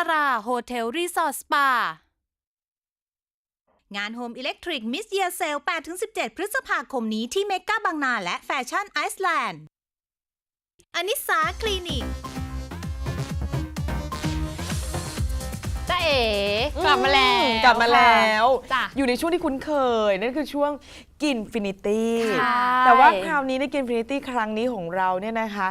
นันตราโฮเทล รีสอร์ท สปา งาน Home Electric Miss Year Sale 8-17 พฤษภาคมนี้ที่เมกาบางนาและแฟชั่นไอซ์แลนด์อนิสาคลินิกจ้าเอ๋กลับมาแล้วกลับมาแล้วจ้ะ อยู่ในช่วงที่คุ้นเคย นั่นคือช่วงกินฟินิตี้ ค่ะแต่ว่าคราวนี้ในกินฟินิตี้ครั้งนี้ของเราเนี่ยนะคะ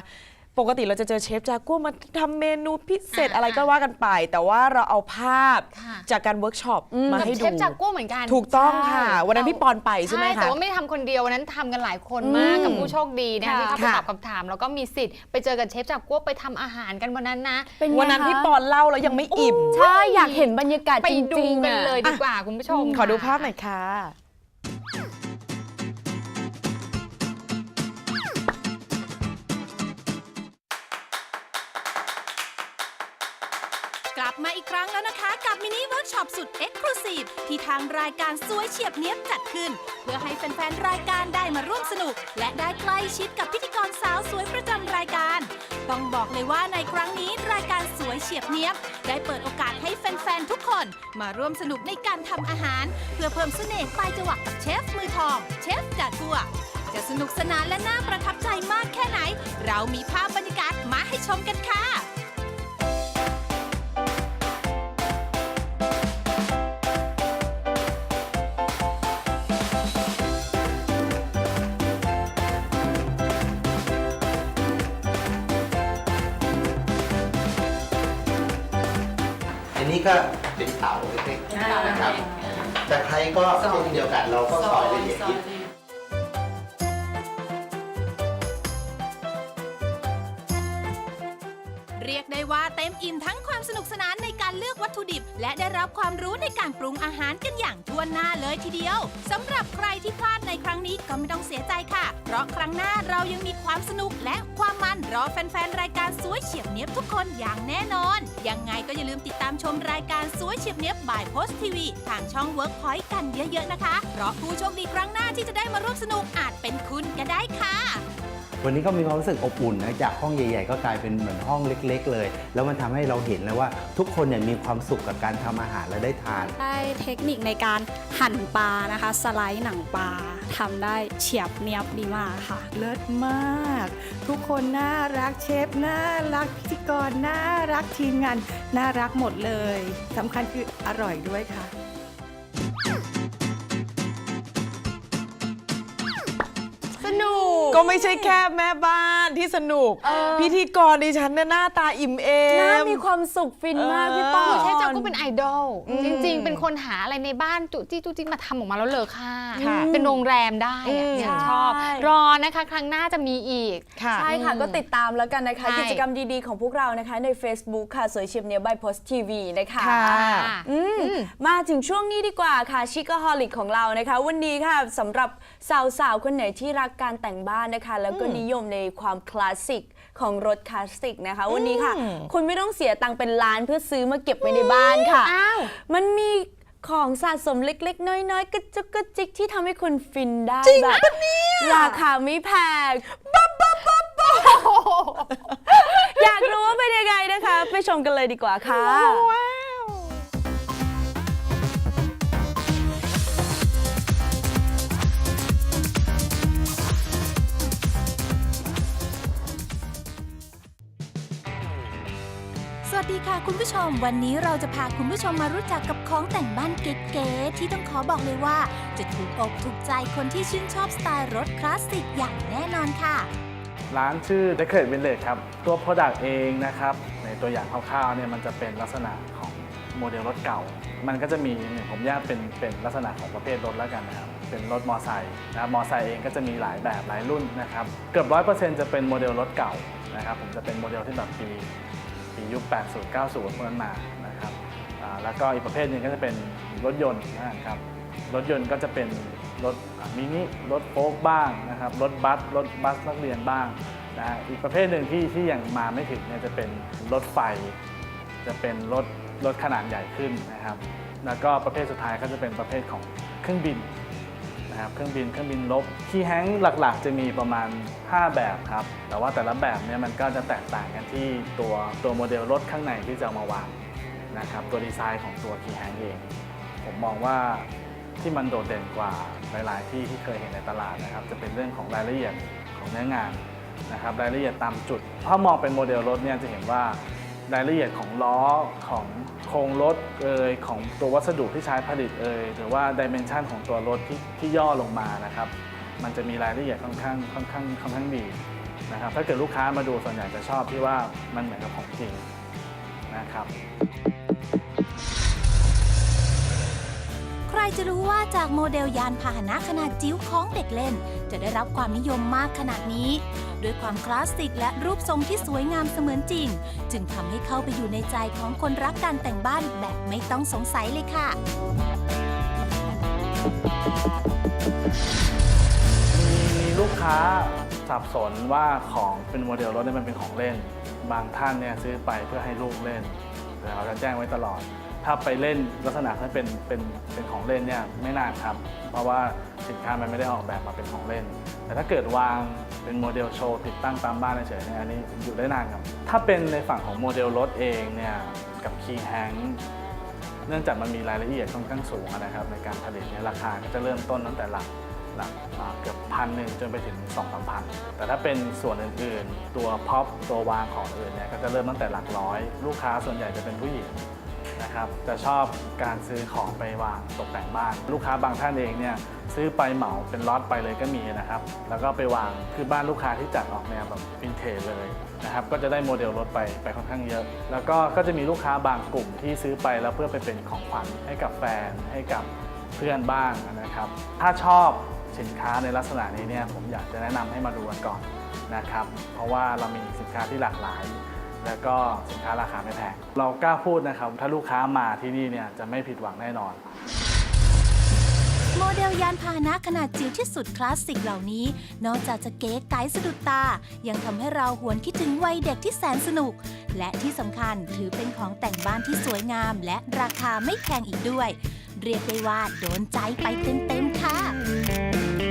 ปกติเราจะเจอเชฟจากัวมาทำเมนูพิเศษอ่าอะไรก็ว่ากันไป แต่ว่าเราเอาภาพค่ะ จากการเวิร์กช็อปมากับให้เชดู ฟจากกุ้วเหมือนกันถูกต้องค่ะ ใช่วันนั้นพี่ปอนไปใช่ไหมแต่คะว่าไม่ได้ทำคนเดียววันนั้นทำกันหลายคนอืมมากกับผู้โชคดีนะคะที่เข้าไปค่ะ ตอบคำถาม แล้วก็มีสิทธิ์ไปเจอกับเชฟจากกุ้วไปทำอาหารกันวันนั้นนะ เป็นไงวันนั้นคะพี่ปอนเล่าแล้วยังไม่อิ่มใช่ อยากเห็นบรรยากาศไปจดูริงๆกันอะ เลยดีกว่าคุณผู้ชมขอดูค่ะภาพหน่อยค่ะ กลับมาอีกครั้งแล้วนะคะ กับมินิเวิร์กช็อปสุดเอ็กซ์คลูซีฟที่ทางรายการสวยเฉียบเนี้ยบจัดขึ้น เพื่อให้แฟนๆ รายการได้มาร่วมสนุก และได้ใกล้ชิดกับพิธีกรสาวสวยประจำรายการ ต้องบอกเลยว่าในครั้งนี้รายการสวยเฉียบเนี้ยบ ได้เปิดโอกาสให้แฟนๆ ทุกคนมาร่วมสนุกในการทำอาหาร เพื่อเพิ่มเสน่ห์ปลายจวักกับเชฟมือทอง เชฟดากัวจะสนุกสนานและน่าประทับใจมากแค่ไหน เรามีภาพบรรยากาศมาให้ชมกันค่ะ นนี้ก็เป็นเต๋าเล็กๆนะครับ แต่ใครก็เช่นเดียวกันเราก็ซอยละเอียดยิบ เรียกได้ว่าเต็มอิ่มทั้งความสนุกสนานในการเลือกวัตถุดิบ และได้รับความรู้ในการปรุงอาหารกันอย่างทั่วหน้าเลยทีเดียวสำหรับใครที่พลาดในครั้งนี้ก็ไม่ต้องเสียใจค่ะ เพราะครั้งหน้าเรายังมีความสนุกและความมันรอแฟนๆรายการสวยเฉียบเนียบทุกคนอย่างแน่นอน ยังไงก็อย่าลืมติดตามชมรายการสวยเฉียบเนียบบ่ายโพสทีวีทางช่อง Workpoint กันเยอะๆนะคะ เพราะผู้โชคดีครั้งหน้าที่จะได้มาร่วมสนุกอาจเป็นคุณก็ได้ค่ะ วันนี้ก็มีความรู้สึกอบอุ่นนะจากห้องใหญ่ ๆ ก็กลายเป็นเหมือนห้องเล็ก ๆ เลย แล้วมันทำให้เราเห็นเลยว่าทุกคนเนี่ยมีความสุขกับการทำอาหารและได้ทาน ได้เทคนิคในการหั่นปลานะคะ สไลด์หนังปลาทำได้เฉียบเนียบดีมากค่ะ เลิศมาก ทุกคนน่ารักเชฟน่ารักพิธีกรน่ารักทีมงานน่ารักหมดเลยสำคัญคืออร่อยด้วยค่ะสนุก ก็ไม่ใช่แค่แม่บ้า นที่สนุก พิธีกรดิฉันเนี่ยหน้าตาอิ่มเอน่ามมีความสุขฟินมากเออพี่ป้องเชฟจากกุ้วเป็นไอดอลอืมจริง ๆ เป็นคนหาอะไรในบ้านจุจี้จุจี้มาทำออกมาแล้วเลอค่าค่ะเป็นโรงแรมได้อะอืมฉันชอบใช่รอนะคะ ครั้งหน้าจะมีอีกค่ะใช่ค่ะก็ติดตามแล้วกันนะคะใช่กิจกรรมดีๆของพวกเรานะคะใน Facebook ค่ะสวยเฉียบเนียบ by Post TV นะคะค่ะอืมมาถึงช่วงนี้ดีกว่าค่ะชิค a ฮอลิกของเรานะคะ วันนี้ค่ะสำหรับสาวๆคนไหนที่รักการแต่งบ้านนะคะ แล้วก็นิยมในความคลาสสิกของรถคลาสสิกนะคะ วันนี้ค่ะ คุณไม่ต้องเสียตังค์เป็นล้านเพื่อซื้อมาเก็บไว้ในบ้านค่ะ อ้าว มันมีของสะสมเล็กๆ น้อยๆกระจุกกระจิกที่ทำให้คุณฟินได้แบบราคาไม่แพงบ๊บบ๊บบ๊บบ๊บอยากรู้ว่าเป็นยังไงนะคะ ไปชมกันเลยดีกว่าค่ะสวัส ดีค่ะคุณผู้ชม วันนี้เราจะพาคุณผู้ชมมารู้จักกับของแต่งบ้านเก๋ๆที่ต้องขอบอกเลยว่า จะถูกอกถูกใจคนที่ชื่นชอบสไตล์รถคลาสสิกอย่างแน่นอนค่ะ ร้านชื่อ Decorate Village ครับ ตัว Product เองนะครับ ในตัวอย่างคร่าวๆเนี่ยมันจะเป็นลักษณะของโมเดลรถเก่า มันก็จะมีเนี่ยผมแยกเป็นเป็นลักษณะของประเภทรถแล้วกันนะครับ เป็นรถมอไซค์นะครับมอไซค์เองก็จะมีหลายแบบหลายรุ่นนะครับ เกือบ100%จะเป็นโมเดลรถเก่านะครับผมจะเป็นโมเดลที่แบบปี ปียุค 80 90พวกนั้นมานะครับแล้วก็อีกประเภทหนึ่งก็จะเป็นรถยนต์นะครับรถยนต์ก็จะเป็นรถมินิรถโฟล์กบ้างนะครับรถบัสรถบัสนักเรียนบ้างนะฮะอีกประเภทหนึ่งที่ที่ยังมาไม่ถึงเนี่ยจะเป็นรถไฟ จะเป็นรถรถขนาดใหญ่ขึ้นนะครับ แล้วก็ประเภทสุดท้ายก็จะเป็นประเภทของเครื่องบิน นะครับเครื่องบินเครื่องบินลบคีย์แฮงค์หลักๆ จะมีประมาณ 5 แบบครับ แต่ว่าแต่ละแบบเนี่ยมันก็จะแตกต่างกันที่ตัวตัวโมเดลรถข้างในที่จะเอามาวางนะครับตัวดีไซน์ของตัวคีย์แฮงเอง ผมมองว่าที่มันโดดเด่นกว่าหลายๆ ที่ที่เคยเห็นในตลาดนะครับ จะเป็นเรื่องของรายละเอียดของเนื้องานนะครับรายละเอียดตามจุด ถ้ามองเป็นโมเดลรถเนี่ยจะเห็นว่า รายละเอียดของล้อของโครงรถเอยของตัววัสดุที่ใช้ผลิตเอยหรือว่าดิเมนชันของตัวรถที่ที่ย่อลงมานะครับ มันจะมีรายละเอียดค่อนข้างค่อนข้างค่อนข้างดีนะครับถ้าเกิดลูกค้ามาดูส่วนใหญ่จะชอบที่ว่ามันเหมือนกับของจริงนะครับ ใครจะรู้ว่าจากโมเดลยานพาหนะขนาดจิ๋วของเด็กเล่น จะได้รับความนิยมมากขนาดนี้ ด้วยความคลาสสิกและรูปทรงที่สวยงามเสมือนจริง จึงทำให้เข้าไปอยู่ในใจของคนรักการแต่งบ้านแบบไม่ต้องสงสัยเลยค่ะ มีลูกค้าสับสนว่าของเป็นโมเดลรถเนี่ยมันเป็นของเล่น บางท่านเนี่ยซื้อไปเพื่อให้ลูกเล่นแต่เราจะแจ้งไว้ตลอด ถ้าไปเล่นลักษณะที่เป็นเป็นเป็นของเล่นเนี่ยไม่น่าครับเพราะว่าสินค้ามันไม่ได้ออกแบบมาเป็นของเล่น แต่ถ้าเกิดวางเป็นโมเดลโชว์ติดตั้งตามบ้านเฉยๆเนี่ยอันนี้อยู่ได้นานครับ ถ้าเป็นในฝั่งของโมเดลรถเองเนี่ยกับคีย์แฮงเนื่องจากมันมีรายละเอียดค่อนข้างสูงนะครับในการผลิตเนี่ยราคาก็จะเริ่มต้นตั้งแต่หลักหลักเกือบพันหนึ่งจนไปถึง2องสามพันแต่ถ้าเป็นส่วนอื่นๆ ตัวพ็อปตัววางของอื่นเนี่ยก็จะเริ่มตั้งแต่หลักร้อย ลูกค้าส่วนใหญ่จะเป็นผู้หญิง นะครับ จะชอบการซื้อของไปวางตกแต่งบ้าน ลูกค้าบางท่านเองเนี่ยซื้อไปเหมาเป็นล็อตไปเลยก็มีนะครับ แล้วก็ไปวางคือบ้านลูกค้าที่จัดออกแนวแบบวินเทจเลยนะครับ ก็จะได้โมเดลรถไปไปค่อนข้างเยอะ แล้วก็ก็จะมีลูกค้าบางกลุ่มที่ซื้อไปแล้วเพื่อไปเป็นของขวัญให้กับแฟนให้กับเพื่อนบ้างนะครับ ถ้าชอบสินค้าในลักษณะนี้เนี่ยผมอยากจะแนะนำให้มาดูกันก่อนนะครับ เพราะว่าเรามีสินค้าที่หลากหลาย แล้วก็สินค้าราคาไม่แพง เรากล้าพูดนะครับ ถ้าลูกค้ามาที่นี่เนี่ยจะไม่ผิดหวังแน่นอน โมเดลยานพาหนะขนาดจิ๋วที่สุดคลาสสิกเหล่านี้ นอกจากจะเก๋ไก๋สะดุดตา ยังทำให้เราหวนคิดถึงวัยเด็กที่แสนสนุก และที่สำคัญถือเป็นของแต่งบ้านที่สวยงาม และราคาไม่แพงอีกด้วย เรียกได้ว่าโดนใจไปเต็มๆค่ะ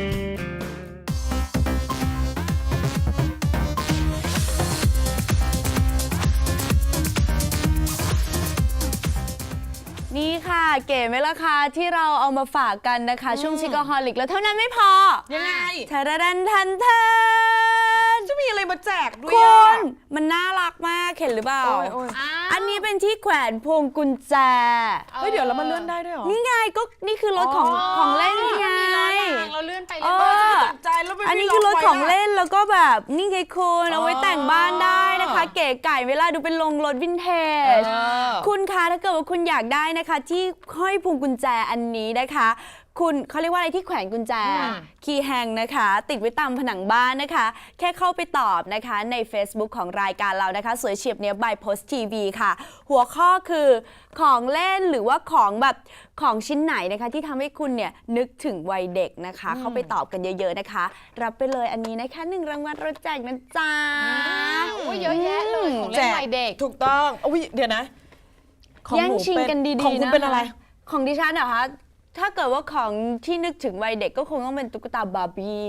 นี่ค่ะ เก๋ไหมล่ะคะที่เราเอามาฝากกันนะคะ ช่วงชิคกฮอลิกแล้วเท่านั้นไม่พอยังไงทาราดันทันเทน จะมีอะไรมาแจกด้วยคุอะณมันน่ารักมากเห็นหรือเปล่า โอ้ยโอ้ยอันนี้เป็นที่แขวนพวงกุญแจ เฮ้ยเดี๋ยวแล้วมันเลื่อนได้ด้วยเหรอนี่ไงก็นี่คือรถของของเล่นนี่ไงเราเลื่อนไปเอเลื่อนมาอตกใจแล้วไม่อันนี้มีคือรถล็กไว้ของล่ะเล่นแล้วก็แบบนี่ไงคุณอ๋อเอาไว้แต่งบ้านได้นะคะ เก๋ไก่เวลาดูเป็นลงรถวินเทจเออคุณคะถ้าเกิดว่าคุณอยากได้นะคะ ที่ห้อยพวงกุญแจอันนี้นะคะ คุณเขาเรียกว่าอะไรที่แขวนกุญแจ คีย์แฮงนะคะ ติดไว้ตามผนังบ้านนะคะ แค่เข้าไปตอบนะคะใน Facebook ของรายการเรานะคะ สวยเฉียบเนี้ย by Post TV ค่ะ หัวข้อคือของเล่นหรือว่าของแบบของชิ้นไหนนะคะ ที่ทำให้คุณเนี่ยนึกถึงวัยเด็กนะคะ เข้าไปตอบกันเยอะ ๆนะคะ รับไปเลยอันนี้นะคะหนึ่งรางวัลรถแจกนะจ๊ะอุ้ยเยอะแยะเลยของแจเล่นกวัยเด็ก ถูกต้องอุ้ยเดี๋ยวนะ ของแย่หงนูชิงเป็นกันดีๆของคุณนะเป็นอะไร ของดิฉันเหรอคะ ถ้าเกิดว่าของที่นึกถึงวัยเด็กก็คงต้องเป็นตุ๊กตาบาร์บี้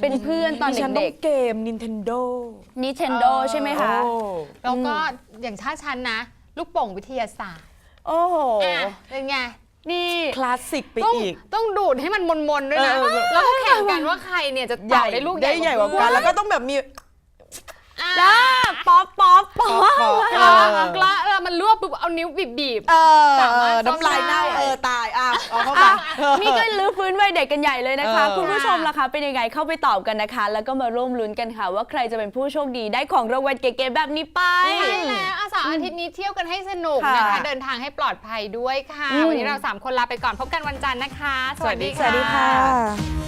เป็นเพื่อนตอนดิฉันต้เด็อกงเกม Nintendo ๆ Nintendo ใช่ไหมคะ โอ้แล้วก็อย่างชาติชั้นนะ ลูกโป่งวิทยาศาสตร์โอ้โห อะเป็นไง นี่ คลาสสิกไปต้องอีก ต้องดูดให้มันมนๆด้วยนะ เออเออแล้วก็แข่งกันว่าใครเนี่ยจะตอบได้ลูกได้ใหญ่กว่ากันแล้วก็ต้องแบบมีอะ แล้วป๊อปป๊อปป๊อปเอแล้วอแล้วแล้วมันรวบปุ๊บเอานิ้วบีบๆเออสามารถน้ำลายเน่าซ่อมได้เออตายอะเอาเข้าไปอะนี่ก็ลื้อฟื้นวัยเด็กกันใหญ่เลยนะคะ เออ คุณผู้ชมล่ะคะเป็นยังไงเข้าไปตอบกันนะคะ แล้วก็มาร่วมลุ้นกันค่ะ ว่าใครจะเป็นผู้โชคดีได้ของรางวัลเก๋ๆแบบนี้ไป ใช่แล้วอาสาร์อาทิตย์นี้เที่ยวกันให้สนุกค่ะนะคะเดินทางให้ปลอดภัยด้วยค่ะ อืม วันนี้เรา3คนลาไปก่อนพบกันวันจันทร์นะคะ สวัสดี สวัสดีค่ะ